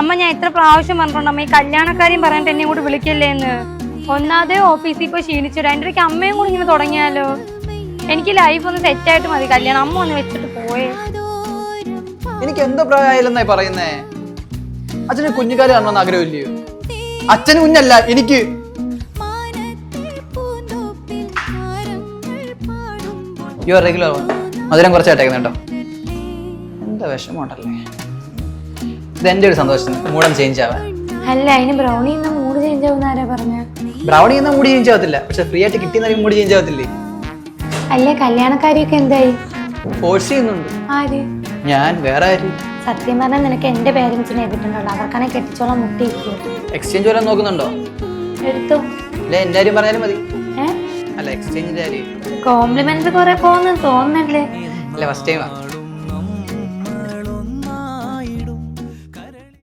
അമ്മ ഞാൻ എത്ര പ്രാവശ്യം പറഞ്ഞിട്ടുണ്ട് അമ്മ ഈ കല്യാണക്കാരെയും പറഞ്ഞിട്ട് എന്നെ കൂടി വിളിക്കല്ലേ എന്ന്. ഒന്നാതെ ഓഫീസിൽ പോയി ക്ഷീണിച്ചിട്ട് അതിന്റെ ഇടയ്ക്ക് അമ്മയും കൂടി ഇങ്ങനെ തുടങ്ങിയാലോ? എനിക്ക് ലൈഫ് ഒന്ന് സെറ്റായിട്ട് മതി കല്യാണം. അമ്മ ഒന്ന് വെച്ചിട്ട് പോയേ എനിക്ക് എന്തോ പ്രായമായില്ലെന്നായി പറയുന്നേ? അച്ഛന് കുഞ്ഞുകാലം കാണണമെന്ന് ആഗ്രഹമില്ലയോ? അച്ഛന് കുഞ്ഞല്ല എനിക്ക്. യു ആർ റെഗുലർ മധുരം കുറച്ചായിട്ടേക്കുന്നുണ്ടോ എന്താ വിഷമമുണ്ടല്ലേ ഇത് എന്റെ ഒരു സന്തോഷം. മൂടം ചേഞ്ച് ആവാൻ. അല്ല അതിന് ബ്രൗണി എന്ന മൂഡ് ചേഞ്ച് ആവുന്ന ആരാ പറഞ്ഞ? ബ്രൗണി എന്ന മൂഡ് ചേഞ്ച് ആവത്തില്ല. പക്ഷെ ഫ്രീ ആയിട്ട് കിട്ടിയെന്ന മൂഡ് ചേഞ്ച് ആവത്തില്ലേ? അല്ല കല്യാണക്കാരിയൊക്കെ എന്തായി? ഫോഴ്സ് ചെയ്യുന്നുണ്ട്. ആര് ഞാൻ വേറെ ആര് സത്യം പറഞ്ഞാൽ നിനക്ക് എന്റെ പേരൻസിനെ എതിട്ടുണ്ടല്ലോ അവർക്കാണെ കെട്ടിച്ചോളം മുട്ടി എക്സ്ചേഞ്ച് വരാൻ നോക്കുന്നുണ്ടോ? എടുത്തു. ഇല്ല എന്റെ കാര്യം പറഞ്ഞാലും മതി. അല്ല എക്സ്ചേഞ്ച് കാര്യം. കോംപ്ലിമെന്റ്സ് കുറെ പോകുന്നു തോന്നുന്നല്ലേ അല്ല ഫസ്റ്റ് ടൈമാ